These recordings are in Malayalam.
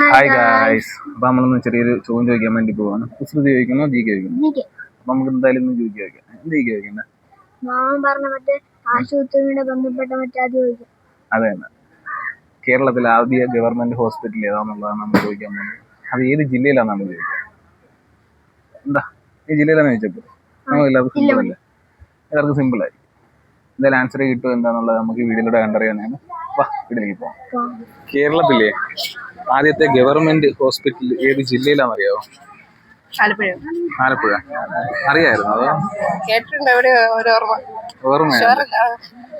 ഹായ് ഗായ്സ് അപ്പൊ നമ്മളൊന്ന് ചെറിയൊരു ചോദ്യം ചോദിക്കാൻ വേണ്ടി പോവാണ്. കുസൃതി ചോദിക്കണോ ജി കെ ചോദിക്കണോ അപ്പൊ നമുക്ക് എന്തായാലും ഒന്ന് ജി കെ ചോദിക്കാം. എന്ത് ജി കെ ചോദിക്കണ്ടേ? മാമൻ പറഞ്ഞ മറ്റേ ആശുപത്രിയുടെ ബന്ധപ്പെട്ട മറ്റേ അത് ചോദിക്കും. അതെ തന്നെ കേരളത്തിലെ ആദ്യ ഗവൺമെന്റ് ഹോസ്പിറ്റൽ ഏതാണെന്നുള്ളതാണ് നമ്മൾ ചോദിക്കാൻ പോകുന്നത്. അത് ഏത് ജില്ലയിലാണ് നമ്മൾ ചോദിക്കുക എന്താ? ഈ ജില്ലയിലാണ് ചോദിച്ചപ്പോൾ നമുക്ക് എല്ലാവർക്കും സിമ്പിൾ അല്ലേ എല്ലാവർക്കും സിമ്പിൾ ആയിരിക്കും എന്തായാലും ആൻസർ കിട്ടും എന്താണെന്നുള്ളത് നമുക്ക് ഈ വീഡിയോയിലൂടെ കണ്ടറിയാനാണ്. വാ വീട്ടിലേക്ക് പോവാം. കേരളത്തിലെ ആദ്യത്തെ ഗവൺമെന്റ് ഹോസ്പിറ്റൽ ഏത് ജില്ലയിലാണെന്നറിയാവോ? ആലപ്പുഴ. ആലപ്പുഴ. അറിയായിരുന്നു അതോ? ഓർമ്മ.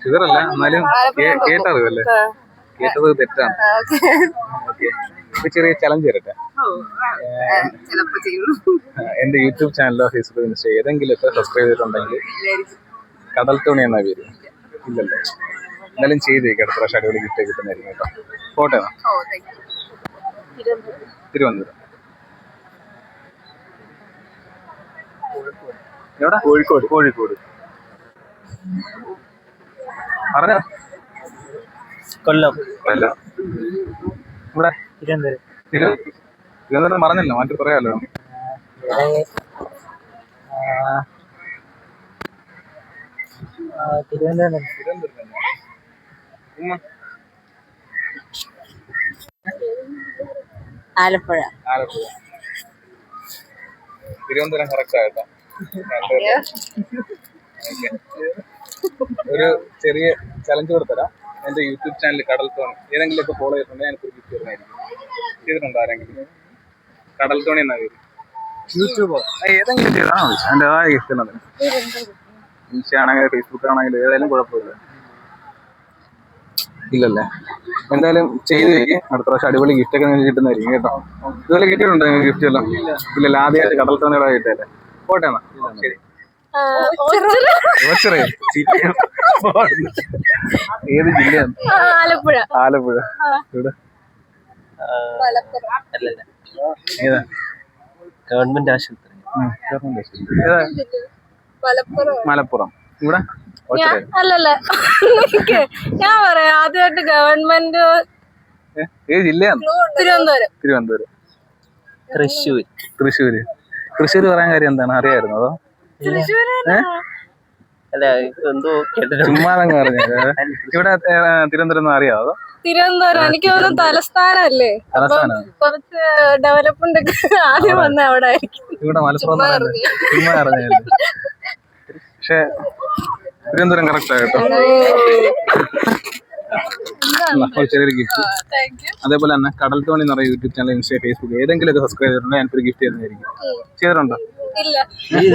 ഷുഗറല്ല. എന്നാലും കേട്ടറിവല്ലേ? കേട്ടത് തെറ്റാണ്. ചെറിയ ചലഞ്ച് തരട്ടെ എന്റെ യൂട്യൂബ് ചാനലോ ഫേസ്ബുക്ക് ഇൻസ്റ്റോ ഏതെങ്കിലുമൊക്കെ സബ്സ്ക്രൈബ് ചെയ്തിട്ടുണ്ടെങ്കിൽ കടൽ തോണി എന്നാ പേര്? ഇല്ലല്ലോ. എന്തായാലും ചെയ്ത് വെക്കാം അടുത്ത പ്രാവശ്യം അടിപൊളി ഗിഫ്റ്റ് കിട്ടുന്നതായിരിക്കും കേട്ടോ. പോട്ടെ തിരുവനന്തപുരം. എവിടെ? കോഴിക്കോട്. കോഴിക്കോട്. പറഞ്ഞ? കൊല്ലം. കൊല്ലം. ഇവിടെ തിരുവനന്തപുരം. തിരുവനന്തപുരം പറഞ്ഞല്ലോ മാറ്റി പറയാലോ. തിരുവനന്തപുരം. തിരുവനന്തപുരം ആലപ്പുഴ. ആലപ്പുഴ. തിരുവനന്തപുരം കറക്റ്റ് ആയിട്ടോ ഒരു ചെറിയ ചലഞ്ച് കൊടുത്തരാം. എന്റെ യൂട്യൂബ് ചാനൽ കടൽ തോണി ഏതെങ്കിലും ഒക്കെ ഫോളോ ചെയ്തിട്ടുണ്ടെങ്കിൽ ഞാൻ ഗിഫ്റ്റ് തരുന്നതായിരിക്കും ചെയ്തിട്ടുണ്ടോ ആരെങ്കിലും? കടൽ തോണി എന്നാ പേര്? യൂട്യൂബോ? ഏതെങ്കിലും ചെയ്താണോ എന്റെ ആ ഗിഫ്റ്റ് തന്നെ. ഇൻസ്റ്റ ആണെങ്കിലും ഫേസ്ബുക്ക് ആണെങ്കിലും ഏതായാലും കുഴപ്പമില്ല. ഇല്ലല്ലേ? എന്തായാലും ചെയ്ത് വെക്ക് അടുത്ത പ്രാവശ്യം അടിപൊളി ഗിഫ്റ്റ് ഒക്കെ നിങ്ങൾക്ക് കിട്ടുന്നതായിരിക്കും കേട്ടോ. ഇതുപോലെ കിട്ടിയിട്ടുണ്ടോ നിങ്ങൾക്ക് ഗിഫ്റ്റ് എല്ലാം? ഇല്ല ആദ്യമായിട്ട് കടൽ തന്നെ കിട്ടിയല്ലേ പോട്ടെ എന്നാ. ശരി. ഏത് ജില്ലയാണ് ആലപ്പുഴ. ആലപ്പുഴ. ഇവിടെ അല്ലല്ല. ഏതാ? ഗവൺമെന്റ് ആശുപത്രി. മലപ്പുറം. ഇവിടെ? ഓച്ചറ അല്ലല്ല. ഞാൻ പറയാം ആദ്യമായിട്ട് ഗവൺമെന്റ് ഏത് ജില്ലയാണ്? തിരുവനന്തപുരം. തിരുവനന്തപുരം. തൃശ്ശൂർ. തൃശ്ശൂര്. തൃശ്ശൂർ പറയാൻ കാര്യം എന്താണ്? അറിയായിരുന്നു അതോ? അല്ല എന്തോ കേട്ടിട്ടുണ്ട്. ചുമ്മാതങ്ങ് പറഞ്ഞത് ഇവിടെ തിരുവനന്തപുരം അറിയാവോ അതോ? തിരുവനന്തപുരം എനിക്ക് തോന്നുന്നു തലസ്ഥാനല്ലേ തലസ്ഥാനം. കുറച്ച് ഡെവലപ്മെന്റ് ആദ്യം വന്ന അവിടെ ആയിരിക്കും. ഇവിടെ മലപ്പുറം ചുമ്മാ പക്ഷെ തിരുവനന്തപുരം കറക്റ്റ് ആയിട്ടോ ചെറിയൊരു ഗിഫ്റ്റ് അതേപോലെ തന്നെ കടൽ തോണി എന്ന് പറയുന്ന യൂട്യൂബ് ചാനൽ ഇൻസ്റ്റ ഫേസ്ബുക്ക് ഏതെങ്കിലും ഒക്കെ സബ്സ്ക്രൈബ് ചെയ്തിട്ടുണ്ടോ എനിക്കൊരു ഗിഫ്റ്റ് തരുന്നതായിരിക്കും. ചെയ്തിട്ടുണ്ടോ? ഇല്ല.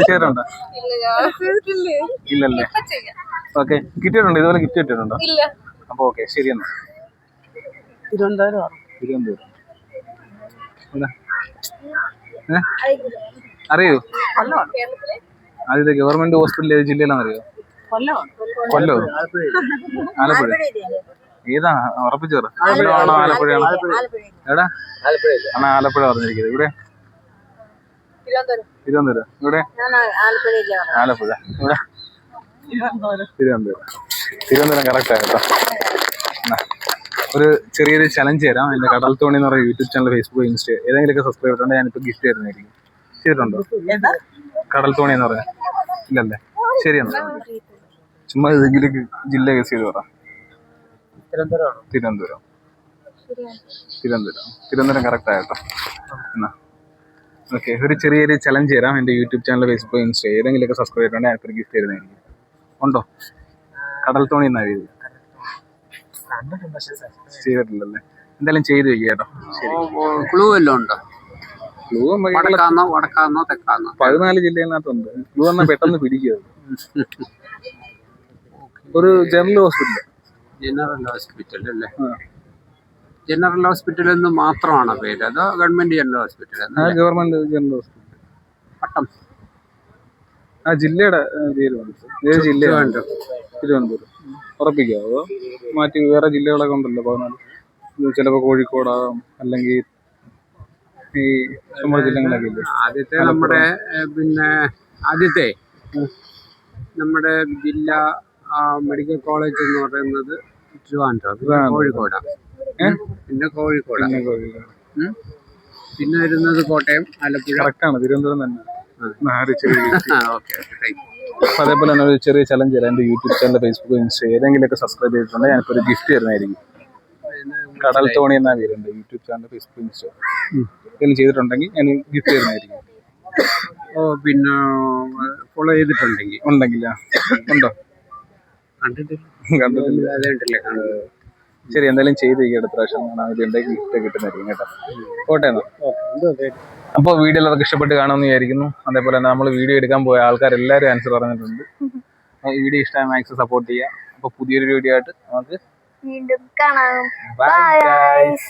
ചെയ്തിട്ടുണ്ടോ. ഇല്ലല്ലേ. ഓക്കെ കിട്ടിയിട്ടുണ്ടോ? ഇതുപോലെ ഗിഫ്റ്റ് കിട്ടിയിട്ടുണ്ടോ? ഇല്ല. അപ്പൊ ഓക്കെ ശരി എന്നാ. തിരുവനന്തപുരം? അറിയോ? കേരളത്തിലെ? ആദ്യത്തെ ഗവൺമെന്റ് ഹോസ്പിറ്റൽ ഏത് ജില്ലയിലാണെന്ന് കൊല്ലോ. ആലപ്പുഴ. ഏതാ? ഉറപ്പിച്ചു ആലപ്പുഴയാണോ കൊല്ലമാണോ ആലപ്പുഴയാണോ എടാ ആണ്? ആലപ്പുഴ പറഞ്ഞിരിക്കുന്നത്. ഇവിടെ? തിരുവനന്തപുരം. ഇവിടെ? ആലപ്പുഴ ഇവിടെ? തിരുവനന്തപുരം. തിരുവനന്തപുരം കറക്റ്റ് ആയിട്ടോ എന്നാ, ഒരു ചെറിയൊരു ചലഞ്ച് തരാം. എന്റെ കടൽ തോണി എന്ന് പറയുന്ന യൂട്യൂബ് ചാനൽ ഫേസ്ബുക്ക് ഇൻസ്റ്റ ഏതെങ്കിലുമൊക്കെ സബ്സ്ക്രൈബ് ചെയ്തിട്ടുണ്ടെങ്കിൽ ഞാനിപ്പോ ഗിഫ്റ്റ് തരുന്നതായിരിക്കും. ചെയ്തിട്ടുണ്ടോ? കടൽ തോണി എന്ന് പറയാം ഇല്ലല്ലേ? ശരിയെന്നാ. ചുമ്മാ ഏതെങ്കിലും ജില്ല ഗസ് ചെയ്ത് പറ. തിരുവനന്തപുരം. തിരുവനന്തപുരം. തിരുവനന്തപുരം തിരുവനന്തപുരം കറക്റ്റ് ആയിട്ടോ എന്നാ. ഓക്കെ ഒരു ചെറിയൊരു ചലഞ്ച് തരാം. എന്റെ യൂട്യൂബ് ചാനൽ ഫേസ്ബുക്ക് ഇൻസ്റ്റ ഏതെങ്കിലുമൊക്കെ സബ്സ്ക്രൈബ് ചെയ്തിട്ടുണ്ടെങ്കിൽ എനിക്കൊരു ഗിഫ്റ്റ് തരുന്നതായിരിക്കും. ഉണ്ടോ? കടൽ തോണി എന്നാ എഴുതി ചെയ്തിട്ടില്ലല്ലേ? എന്തായാലും ചെയ്ത് വെക്കുക കേട്ടോ. ക്ലൂ വല്ലതും ഉണ്ടോ? ക്ലൂ വടക്കാന്നോ വടക്കാന്നോ തെക്കാന്നോ? പതിനാല് ജില്ലയിനകത്തുണ്ട്. ക്ലൂ എന്നാൽ പെട്ടെന്ന് പിടിക്കുക ഒരു ജനറൽ ഹോസ്പിറ്റൽ ജനറൽ ഹോസ്പിറ്റൽ അല്ലേ? ജനറൽ ഹോസ്പിറ്റൽ എന്ന് മാത്രമാണ് പേര്? അതോ government general hospital government general hospital Pattom. ആ ജില്ലയുടെ പേര്. ഏത് ജില്ലയാണ്? തിരുവനന്തപുരം. ഉറപ്പിക്കാവോ അതോ മാറ്റി വേറെ ജില്ലകളൊക്കെ ഉണ്ടല്ലോ പതിനാല്. ചിലപ്പോൾ കോഴിക്കോടാകാം അല്ലെങ്കിൽ ഈ നമ്മുടെ ജില്ലകളൊക്കെ ഇല്ലേ? ആദ്യത്തെ നമ്മുടെ പിന്നെ ആദ്യത്തെ നമ്മുടെ ജില്ല മെഡിക്കൽ കോളേജ് എന്ന് പറയുന്നത് പിന്നെ കോഴിക്കോടാണ് പിന്നെ കോഴിക്കോട്. പിന്നെ വരുന്നത് കോട്ടയം ആലപ്പുഴ. കറക്റ്റാണ് തിരുവനന്തപുരം തന്നെ. അപ്പൊ അതേപോലെ തന്നെ ഒരു ചെറിയ ചലഞ്ച് തരാം എന്റെ യൂട്യൂബ് ചാനൽ ഫേസ്ബുക്ക് ഇൻസ്റ്റ ഏതെങ്കിലുമൊക്കെ സബ്സ്ക്രൈബ് ചെയ്തിട്ടുണ്ടെങ്കിൽ ഞാനിപ്പോൾ ഒരു ഗിഫ്റ്റ് തരുന്നതായിരിക്കും. കടൽ തോണി എന്നാ പേരുണ്ട്. യൂട്യൂബ് ചാനൽ ഫേസ്ബുക്ക് ഇൻസ്റ്റ എന്തെങ്കിലും ചെയ്തിട്ടുണ്ടെങ്കിൽ ഞാൻ ഗിഫ്റ്റ് തരുന്നതായിരിക്കും. ഓ പിന്നെ ഫോളോ ചെയ്തിട്ടുണ്ടെങ്കിൽ. ഉണ്ടെങ്കിലാ? ഉണ്ടോ? കണ്ടിട്ടില്ല. ശരി എന്തായാലും ചെയ്ത് അടുത്ത പ്രാവശ്യം. കാണാൻ വേണ്ടി ഗിഫ്റ്റ് കിട്ടുന്നതായിരിക്കും കേട്ടോ. പോട്ടെ എന്നാ. അപ്പോൾ വീഡിയോ എല്ലാവർക്കും ഇഷ്ടപ്പെട്ട് കാണുമെന്ന് വിചാരിക്കുന്നു. അതേപോലെ തന്നെ നമ്മൾ വീഡിയോ എടുക്കാൻ പോയ ആൾക്കാർ ആൾക്കാരെല്ലാവരും ആൻസർ പറഞ്ഞിട്ടുണ്ട്. ഈ വീഡിയോ ഇഷ്ടമായ മാക്സ് സപ്പോർട്ട് ചെയ്യുക. അപ്പോൾ പുതിയൊരു വീഡിയോ ആയിട്ട് നമുക്ക് വീണ്ടും കാണാം. Bye guys